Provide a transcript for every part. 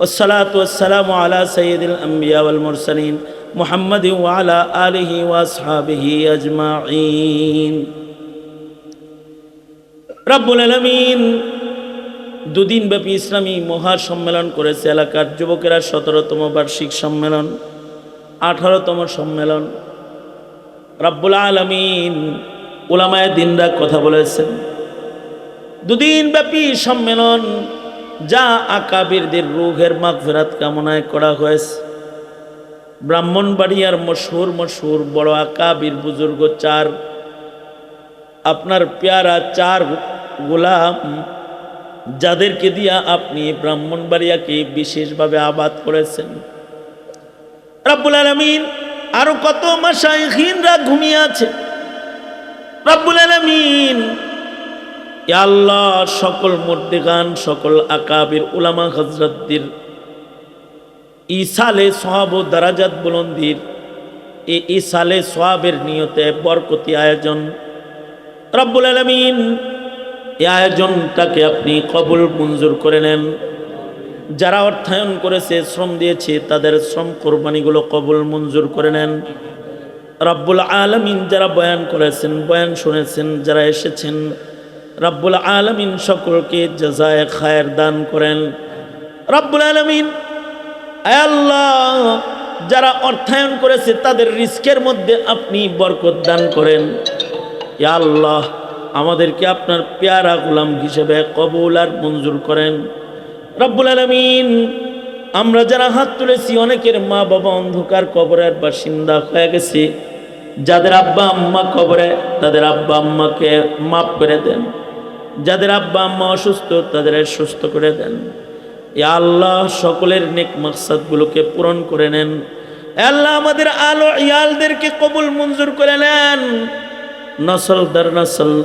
والصلاة والسلام على سيد الأنبياء والمرسلين محمد وعلى آله وأصحابه أجمعين রব্বুল আলমিন দুদিন ব্যাপী ইসলামী মহা সম্মেলন করেছে এলাকার যুবকেরা সতেরোতম বার্ষিক সম্মেলন আঠারোতম সম্মেলন রব্বুল আলমিন ওলামায় দিনরা কথা বলেছেন দুদিন ব্যাপী সম্মেলন যা আকাবিরদের রুহের মাগফিরাত কামনায় করা হয়েছে। ব্রাহ্মণবাড়িয়ার মশহুর মশহুর বড় আকাবির বুজুর্গ চার, আপনার পেয়ারা চার গোলাম, যাদেরকে দিয়া আপনি ব্রাহ্মণবাড়িয়াকে বিশেষভাবে আবাদ করেছেন। রাব্বুল আলমিন আরও কত মাসাইহিনরা ঘুমিয়ে আছে। রাব্বুল আলমিন আল্লাহ, সকল মর্দেগান, সকল আকাবির উলামা হজরতদের ইসালে সোহাব ও দারাজাত বুলন্দির, এই ইসালে সোহাবের নিয়তে বরকতি আয়োজন। রব্বুল আলমিন, এই আয়োজনটাকে আপনি কবুল, মঞ্জুর করে নেন। যারা অর্থায়ন করেছে, শ্রম দিয়েছে, তাদের শ্রম কোরবানিগুলো কবুল, মঞ্জুর করে নেন। রব্বুল আলমিন যারা বয়ান করেছেন, বয়ান শুনেছেন, যারা এসেছেন রব্বুল আলমিন সকলকে জাজায় খায়ের দান করেন। রব্বুল আলমিন আল্লাহ, যারা অর্থায়ন করেছে, তাদের রিস্কের মধ্যে আপনি বরকত দান করেন। আল্লাহ, আমাদেরকে আপনার পেয়ারা গোলাম হিসেবে কবুল আর মঞ্জুর করেন। রব্বুল আলমিন, আমরা যারা হাত তুলেছি, অনেকের মা বাবা অন্ধকার কবরের বাসিন্দা হয়ে গেছে। যাদের আব্বা আম্মা কবরে, তাদের আব্বা আম্মাকে মাফ করে দেন। যাদের আব্বা আম্মা অসুস্থ, তাদের সুস্থ করে দেন। ইয়া আল্লাহ, সকলের নেক মাকসাদগুলোকে পূরণ করে নেন। আল্লাহ, আমাদের আলো ইয়ালদেরকে কবুল মঞ্জুর করে নেন। নসল দর নসল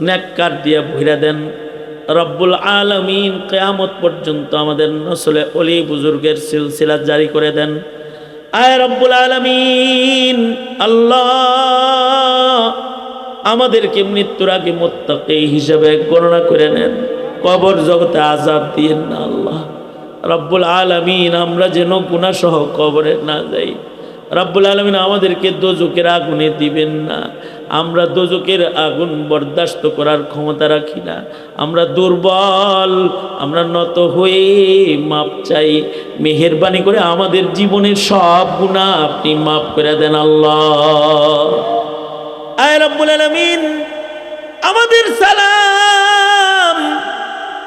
নেককার দিয়ে ভইরা দেন। রব্বুল আলমিন কেয়ামত পর্যন্ত আমাদের নসলে অলি বুজুর্গের সিলসিলা জারি করে দেন। আয় রব্বুল আলমিন, আল্লাহ আমাদেরকে মৃত্যুর আগে মোত্তাকে হিসাবে গণনা করে নেন। কবর জগতে আজাব দিয়েন না আল্লাহ। রব্বুল আলমিন, আমরা যেন গুণাসহ কবরে না যাই। রব্বুল আলমিন আমাদেরকে দোজকের আগুনে দিবেন না। আমরা দোজকের আগুন বরদাস্ত করার ক্ষমতা রাখি না। আমরা দুর্বল, আমরা নত হয়ে মাপ চাই। মেহরবানি করে আমাদের জীবনের সব গুণা আপনি মাফ করে দেন আল্লাহ। আমাদের সালাম।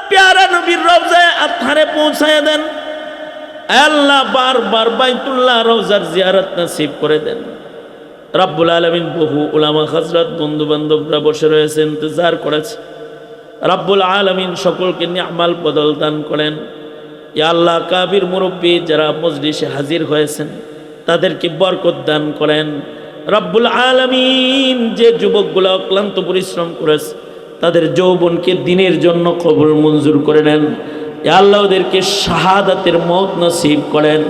প্যারা নবীর রবজায় আপনারে পৌঁছায় দেন। আল্লাহ বারবার বাইতুল্লাহ রোজার জিয়ারত নসিব করে দেন। রাব্বুল আলমিন বহু উলামা হজরত বন্ধু বান্ধবরা বসে রয়েছে, ইন্তজার করেছে। রাব্বুল আলমিন সকলকে নিয়ামাল বদল দান করেন। আল্লাহ কাবির মুরব্বী যারা মজলিসে হাজির হয়েছেন, তাদেরকে বরকত দান করেন। রাব্বুল আলমিন যে যুবকগুলো অক্লান্ত পরিশ্রম করেছে, তাদের যৌবনকে দিনের জন্য কবুল মঞ্জুর করে নেন। আল্লাহ ওদেরকে শাহাদাতের মত নসিব করেন,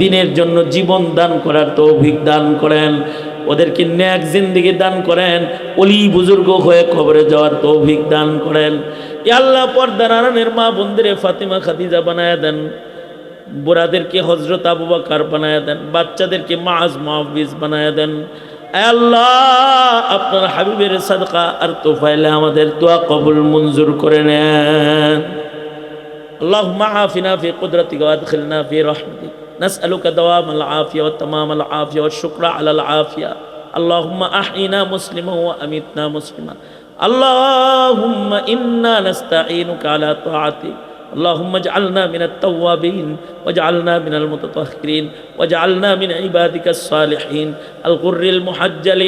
দিনের জন্য জীবন দান করার তৌভিক দান করেন, ওদেরকে ন্যাক জিন্দিগি দান করেন, অলি বুজুর্গ হয়ে খবরে যাওয়ার তৌভিক দান করেন। আল্লাহ পর্দার মা বন্দিরে ফাতিমা খাদিজা বানায় দেন। বুড়াদেরকে হজরত আবু বাকার বানায় দেন বাচ্চাদেরকে মাজ মাহবিজ বানায় দেন আল্লাহ আপনার হাবিবের সাদকা আর তোফাইলে আমাদের দোয়া কবুল মঞ্জুর করে নেন اللهم عافنا في قدرتك وادخلنا في رحمتك نسألك دوام العافية وتمام العافية والشكر على العافية اللهم أحينا مسلما وأمتنا مسلما اللهم إنا نستعينك على طاعتك اللهم اجعلنا من التوابين واجعلنا من المتطهرين واجعلنا من عبادك الصالحين الغر المحجلين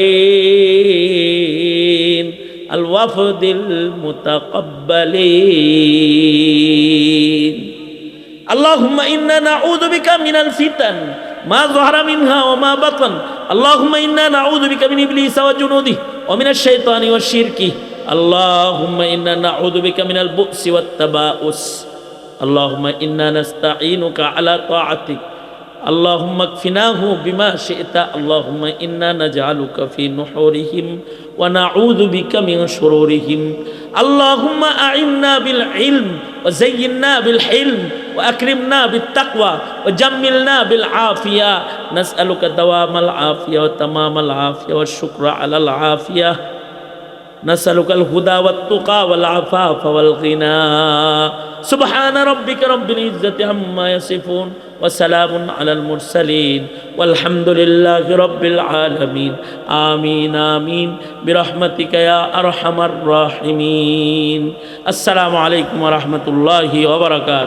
الوفد المتقبلين اللهم إنا نعوذ بك من الفتن ما ظهر منها وما بطن اللهم إنا نعوذ بك من إبليس وجنوده ومن الشيطان والشرك اللهم إنا نعوذ بك من البؤس والتباؤس اللهم إنا نستعينك على طاعتك. اللهم اكفناه بما شئت. اللهم إنا نجعلك في نحورهم ونعوذ بك من شرورهم. اللهم أعنا بالعلم وزينا بالحلم وأكرمنا بالتقوى وجملنا بالعافية. نسألك دوام العافية وتمام العافية والشكر على العافية. نسألك الهدى والتقى والعفاف والغنى. سبحان ربك رب العزة عما يصفون وسلام على المرسلين والحمد لله رب العالمين آمين آمين برحمتك يا أرحم الراحمين السلام عليكم ورحمة الله وبركاته